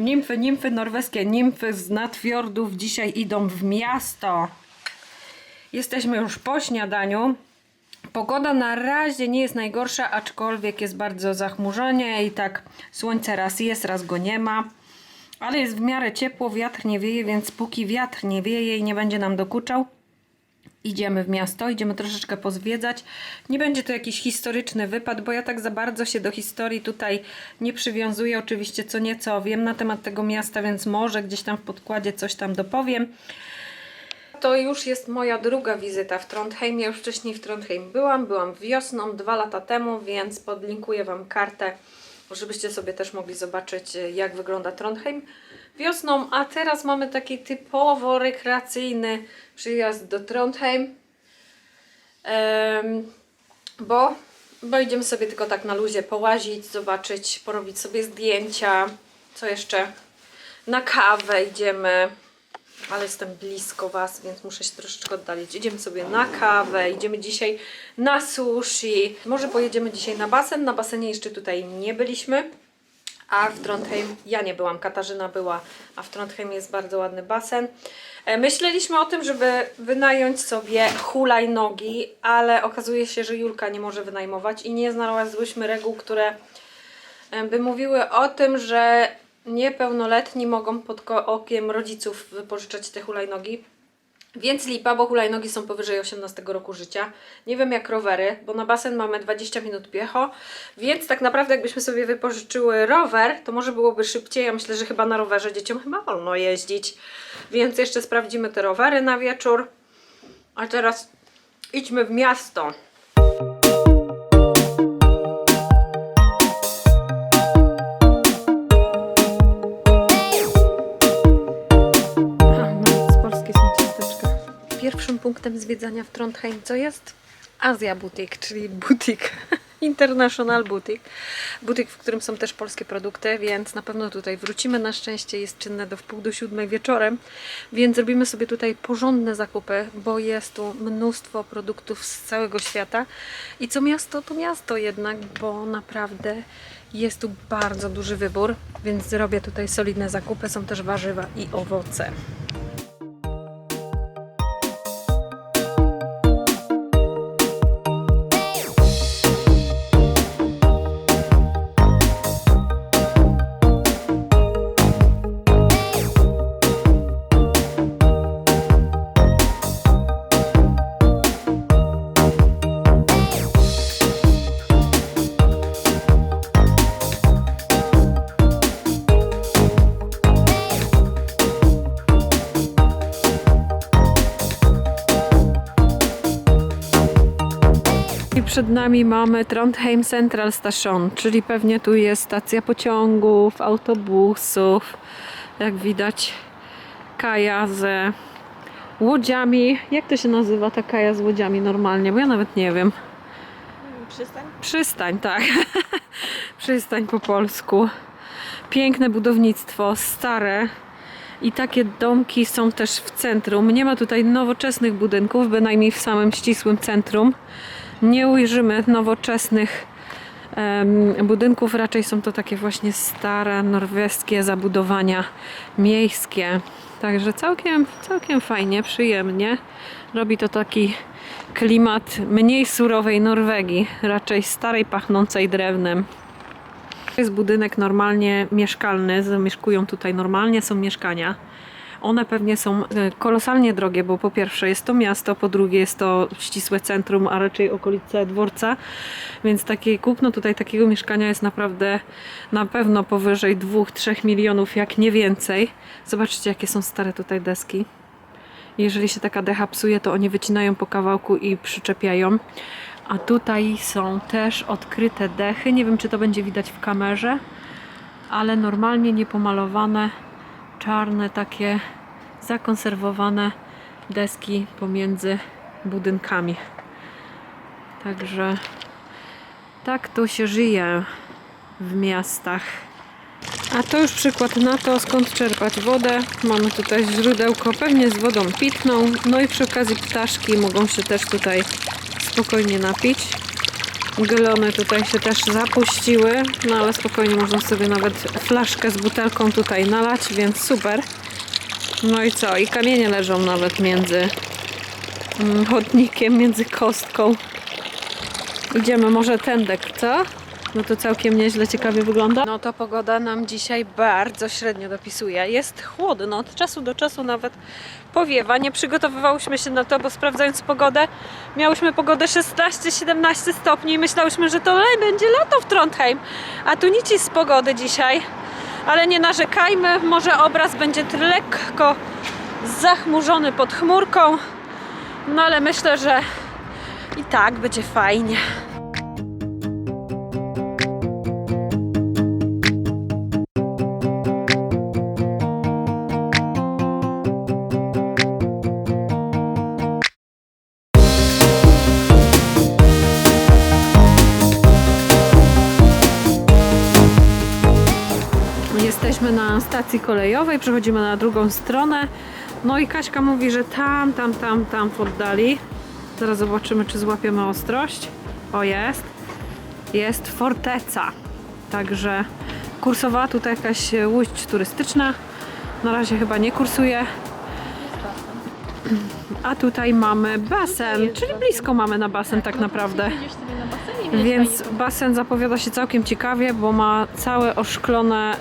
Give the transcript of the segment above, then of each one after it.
Nimfy, nimfy, norweskie nimfy z nadfiordów dzisiaj idą w miasto. Jesteśmy już po śniadaniu. Pogoda na razie nie jest najgorsza, aczkolwiek jest bardzo zachmurzenie i tak słońce raz jest, raz go nie ma. Ale jest w miarę ciepło, wiatr nie wieje, więc póki wiatr nie wieje i nie będzie nam dokuczał, idziemy w miasto, idziemy troszeczkę pozwiedzać. Nie będzie to jakiś historyczny wypad, bo ja tak za bardzo się do historii tutaj nie przywiązuję. Oczywiście co nieco wiem na temat tego miasta, więc może gdzieś tam w podkładzie coś tam dopowiem. To już jest moja druga wizyta w Trondheimie. Już wcześniej w Trondheim byłam. Byłam wiosną, dwa lata temu, więc podlinkuję Wam kartę, żebyście sobie też mogli zobaczyć, jak wygląda Trondheim wiosną. A teraz mamy taki typowo rekreacyjny przyjazd do Trondheim. Bo, bo idziemy sobie tylko tak na luzie połazić, zobaczyć, porobić sobie zdjęcia. Co jeszcze? Na kawę idziemy ale jestem blisko Was, więc muszę się troszeczkę oddalić. Idziemy sobie na kawę, idziemy dzisiaj na sushi. Może pojedziemy dzisiaj na basen. Na basenie jeszcze tutaj nie byliśmy. A w Trondheim ja nie byłam, Katarzyna była, a w Trondheim jest bardzo ładny basen. E, Myśleliśmy o tym, żeby wynająć sobie hulajnogi, ale okazuje się, że Julka nie może wynajmować i nie znalazłyśmy reguł, które e, by mówiły o tym, że niepełnoletni mogą pod okiem rodziców wypożyczać te hulajnogi. Więc lipa, bo hulajnogi są powyżej 18 roku życia. Nie wiem jak rowery, bo na basen mamy 20 minut piecho, więc tak naprawdę jakbyśmy sobie wypożyczyły rower, to może byłoby szybciej. Ja myślę, że chyba na rowerze dzieciom chyba wolno jeździć. Więc jeszcze sprawdzimy te rowery na wieczór. A teraz idźmy w miasto. Pierwszym punktem zwiedzania w Trondheim co jest? Azja Boutique, czyli butik. International Boutique. Butik, w którym są też polskie produkty, więc na pewno tutaj wrócimy. Na szczęście jest czynne do wpół do siódmej wieczorem, więc zrobimy sobie tutaj porządne zakupy, bo jest tu mnóstwo produktów z całego świata. I co miasto, to miasto jednak, bo naprawdę jest tu bardzo duży wybór, więc zrobię tutaj solidne zakupy. Są też warzywa i owoce. Przed nami mamy Trondheim Central Station, czyli pewnie tu jest stacja pociągów, autobusów. Jak widać, kaja z łodziami. Jak to się nazywa ta kaja z łodziami normalnie? Bo ja nawet nie wiem. Przystań? Przystań, tak. Przystań po polsku. Piękne budownictwo, stare. I takie domki są też w centrum. Nie ma tutaj nowoczesnych budynków, bynajmniej w samym ścisłym centrum. Nie ujrzymy nowoczesnych budynków, raczej są to takie właśnie stare, norweskie zabudowania miejskie. Także całkiem, całkiem fajnie, przyjemnie. Robi to taki klimat mniej surowej Norwegii, raczej starej, pachnącej drewnem. To jest budynek normalnie mieszkalny, zamieszkują tutaj normalnie, są mieszkania. One pewnie są e, kolosalnie drogie, bo po pierwsze jest to miasto, po drugie jest to ścisłe centrum, a raczej okolice dworca, więc takie kupno tutaj takiego mieszkania jest naprawdę na pewno powyżej 2-3 milionów, jak nie więcej. Zobaczcie, jakie są stare tutaj deski. Jeżeli się taka decha psuje, to oni wycinają po kawałku i przyczepiają. A tutaj są też odkryte dechy. Nie wiem, czy to będzie widać w kamerze, ale normalnie niepomalowane, czarne, takie zakonserwowane deski pomiędzy budynkami. Także tak to się żyje w miastach. A to już przykład na to, skąd czerpać wodę. Mamy tutaj źródełko, pewnie z wodą pitną. No i przy okazji ptaszki mogą się też tutaj spokojnie napić. Glony tutaj się też zapuściły, no ale spokojnie można sobie nawet flaszkę z butelką tutaj nalać, więc super. No i co? I kamienie leżą nawet między mm, chodnikiem, między kostką. Idziemy może tędek, co? No to całkiem nieźle, ciekawie wygląda. No to pogoda nam dzisiaj bardzo średnio dopisuje. Jest chłodno, od czasu do czasu nawet powiewa. Nie przygotowywałyśmy się na to, bo sprawdzając pogodę, miałyśmy pogodę 16-17 stopni i myślałyśmy, że to będzie lato w Trondheim. A tu nic z pogody dzisiaj. Ale nie narzekajmy, może obraz będzie lekko zachmurzony pod chmurką. No ale myślę, że i tak będzie fajnie. Stacji kolejowej, przechodzimy na drugą stronę. No i Kaśka mówi, że tam, tam, tam, tam w oddali. Zaraz zobaczymy, czy złapiemy ostrość. O, jest. Jest forteca. Także kursowała tutaj jakaś łódź turystyczna. Na razie chyba nie kursuje. A tutaj mamy basen, czyli blisko mamy na basen tak naprawdę. Więc basen zapowiada się całkiem ciekawie, bo ma całe oszklone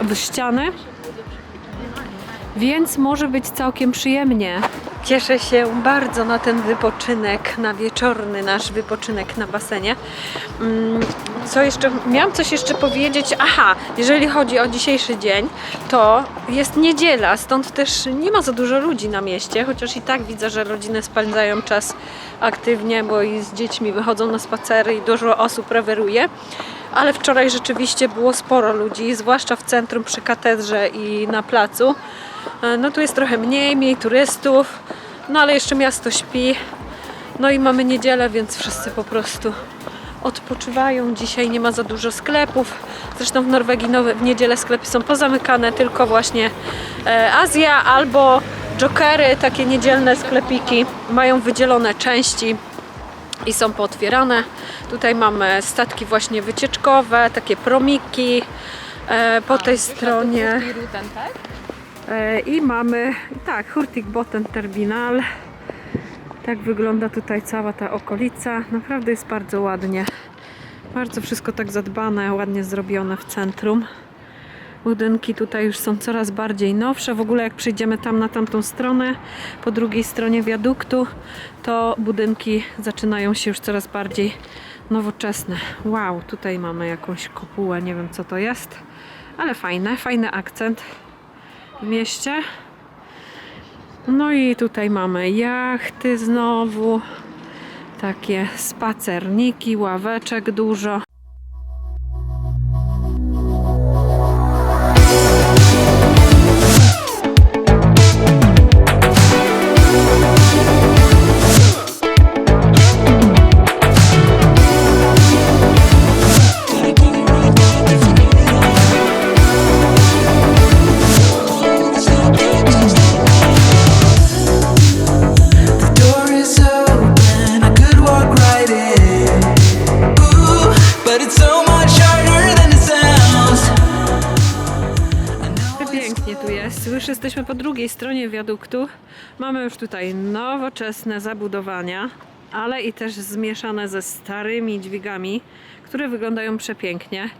w ściany. Więc może być całkiem przyjemnie. Cieszę się bardzo na ten wypoczynek, na wieczorny nasz wypoczynek na basenie. Mm, Co jeszcze? Miałam coś jeszcze powiedzieć. Aha, jeżeli chodzi o dzisiejszy dzień, to jest niedziela, stąd też nie ma za dużo ludzi na mieście, chociaż i tak widzę, że rodziny spędzają czas aktywnie, bo i z dziećmi wychodzą na spacery i dużo osób reweruje. Ale wczoraj rzeczywiście było sporo ludzi, zwłaszcza w centrum przy katedrze i na placu. E, No tu jest trochę mniej, mniej turystów, no ale jeszcze miasto śpi. No i mamy niedzielę, więc wszyscy po prostu odpoczywają. Dzisiaj nie ma za dużo sklepów. Zresztą w Norwegii nowe, w niedzielę sklepy są pozamykane, tylko właśnie e, Azja albo Jokery, takie niedzielne sklepiki, mają wydzielone części i są pootwierane. Tutaj mamy statki właśnie wycieczkowe, takie promiki. E, po tej stronie Ruten, tak? E, I mamy, tak, Hurtig Botten Terminal. Tak wygląda tutaj cała ta okolica. Naprawdę jest bardzo ładnie. Bardzo wszystko tak zadbane, ładnie zrobione w centrum. Budynki tutaj już są coraz bardziej nowsze. W ogóle jak przyjdziemy tam na tamtą stronę, po drugiej stronie wiaduktu, to budynki zaczynają się już coraz bardziej nowoczesne. Wow, tutaj mamy jakąś kopułę, nie wiem co to jest, ale fajne, fajny akcent w mieście. No i tutaj mamy jachty znowu, takie spacerniki, ławeczek dużo. Już jesteśmy po drugiej stronie wiaduktu. Mamy już tutaj nowoczesne zabudowania, ale i też zmieszane ze starymi dźwigami, które wyglądają przepięknie.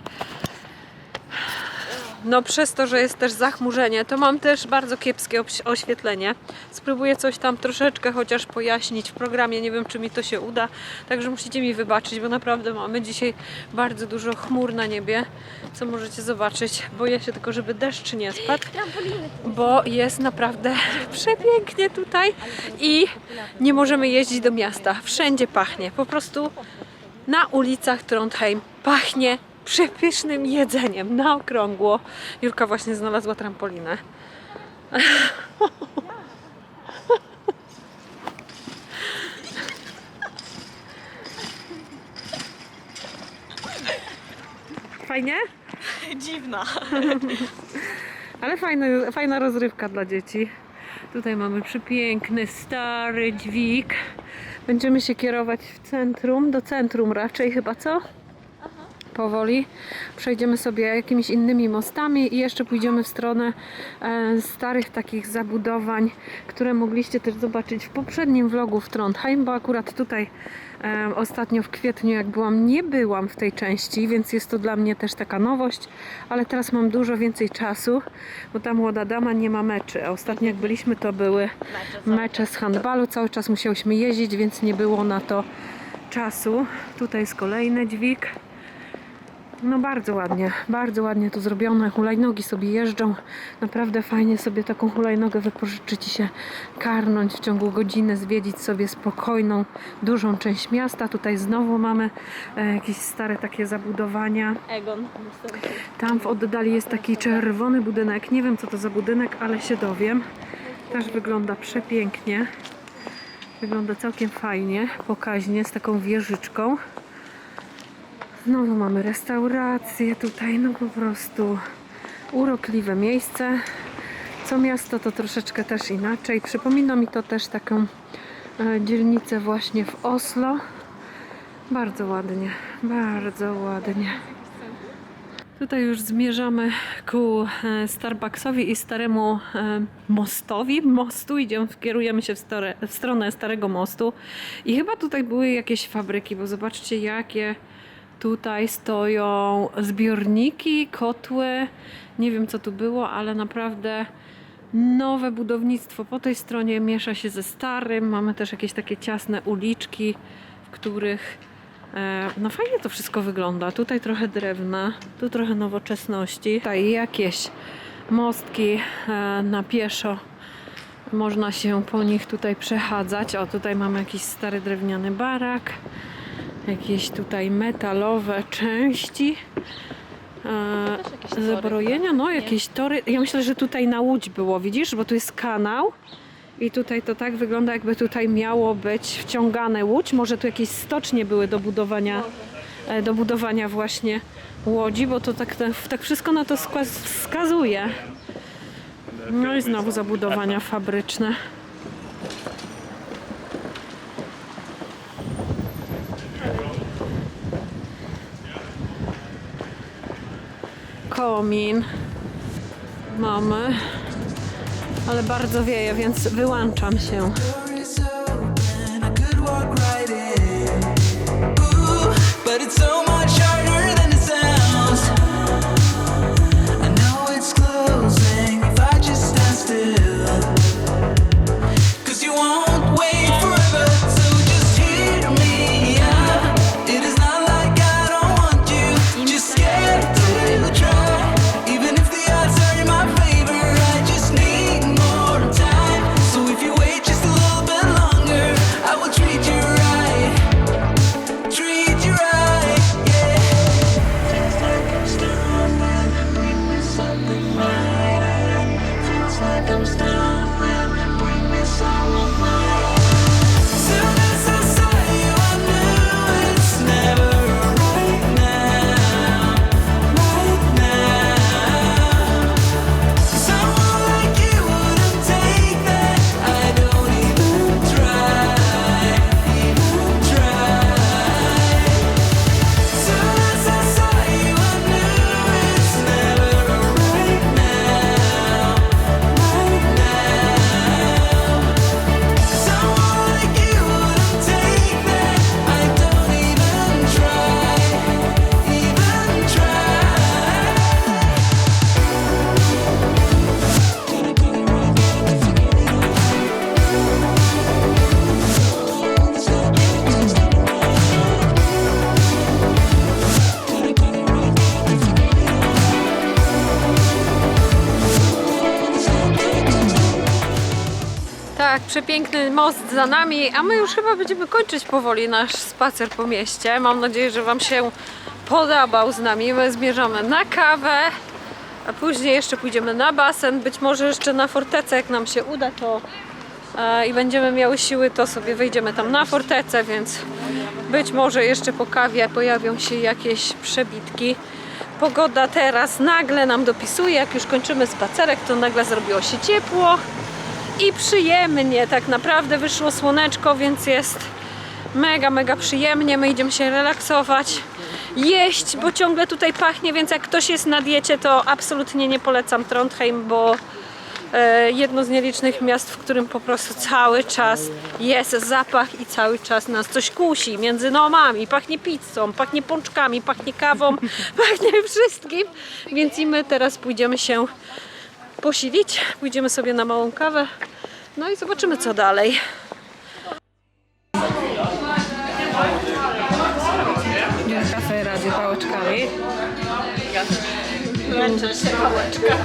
No przez to, że jest też zachmurzenie, to mam też bardzo kiepskie oświetlenie. Spróbuję coś tam troszeczkę chociaż pojaśnić w programie, nie wiem czy mi to się uda, także musicie mi wybaczyć, bo naprawdę mamy dzisiaj bardzo dużo chmur na niebie, co możecie zobaczyć. Boję się tylko, żeby deszcz nie spadł, bo jest naprawdę przepięknie tutaj i nie możemy jeździć do miasta. Wszędzie pachnie, po prostu na ulicach Trondheim pachnie przepysznym jedzeniem na okrągło. Jurka właśnie znalazła trampolinę. Fajnie? Dziwna. Ale fajny, fajna rozrywka dla dzieci. Tutaj mamy przepiękny, stary dźwig. Będziemy się kierować w centrum, do centrum raczej chyba, co? Powoli. Przejdziemy sobie jakimiś innymi mostami i jeszcze pójdziemy w stronę e, starych takich zabudowań, które mogliście też zobaczyć w poprzednim vlogu w Trondheim, bo akurat tutaj e, ostatnio w kwietniu jak byłam, nie byłam w tej części, więc jest to dla mnie też taka nowość, ale teraz mam dużo więcej czasu, bo ta młoda dama nie ma meczy, a ostatnio jak byliśmy to były mecze z handbalu, cały czas musiałyśmy jeździć, więc nie było na to czasu. Tutaj jest kolejny dźwig. No bardzo ładnie, bardzo ładnie to zrobione. Hulajnogi sobie jeżdżą. Naprawdę fajnie sobie taką hulajnogę wypożyczyć i się karnąć w ciągu godziny, zwiedzić sobie spokojną, dużą część miasta. Tutaj znowu mamy e, jakieś stare takie zabudowania. Egon. Tam w oddali jest taki czerwony budynek. Nie wiem co to za budynek, ale się dowiem. Też wygląda przepięknie. Wygląda całkiem fajnie, pokaźnie, z taką wieżyczką. Znowu mamy restaurację tutaj, no po prostu urokliwe miejsce. Co miasto to troszeczkę też inaczej. Przypomina mi to też taką e, dzielnicę właśnie w Oslo. Bardzo ładnie, bardzo ładnie. Tutaj już zmierzamy ku e, Starbucksowi i staremu e, mostowi. Mostu idziemy, kierujemy się w, w stronę Starego Mostu. I chyba tutaj były jakieś fabryki, bo zobaczcie jakie tutaj stoją zbiorniki, kotły. Nie wiem co tu było, ale naprawdę nowe budownictwo po tej stronie miesza się ze starym. Mamy też jakieś takie ciasne uliczki, w których E, No fajnie to wszystko wygląda. Tutaj trochę drewna, tu trochę nowoczesności. Tutaj jakieś mostki e, na pieszo. Można się po nich tutaj przechadzać. O, tutaj mamy jakiś stary drewniany barak. Jakieś tutaj metalowe części. E, Zabrojenia, no jakieś tory. Ja myślę, że tutaj na łódź było, widzisz, bo tu jest kanał. I tutaj to tak wygląda, jakby tutaj miało być wciągane łódź. Może tu jakieś stocznie były do budowania, e, do budowania właśnie łodzi, bo to tak, tak, wszystko na to wskazuje. No i znowu zabudowania fabryczne. Komin mamy, ale bardzo wieje, więc wyłączam się. but it's so much Tak, przepiękny most za nami, a my już chyba będziemy kończyć powoli nasz spacer po mieście. Mam nadzieję, że Wam się podobał z nami. My zmierzamy na kawę, a później jeszcze pójdziemy na basen, być może jeszcze na fortecę, jak nam się uda, to e, i będziemy miały siły, to sobie wejdziemy tam na fortecę, więc być może jeszcze po kawie pojawią się jakieś przebitki. Pogoda teraz nagle nam dopisuje, jak już kończymy spacerek, to nagle zrobiło się ciepło i przyjemnie tak naprawdę wyszło słoneczko, więc jest Mega, mega przyjemnie. My idziemy się relaksować, jeść, bo ciągle tutaj pachnie, więc jak ktoś jest na diecie, to absolutnie nie polecam Trondheim, bo e, jedno z nielicznych miast, w którym po prostu cały czas jest zapach i cały czas nas coś kusi między nomami. Pachnie pizzą, pachnie pączkami, pachnie kawą, pachnie wszystkim. Więc i my teraz pójdziemy się posilić, pójdziemy sobie na małą kawę, no i zobaczymy co dalej. Kafe razy pałeczkami. Męczę się pałeczka.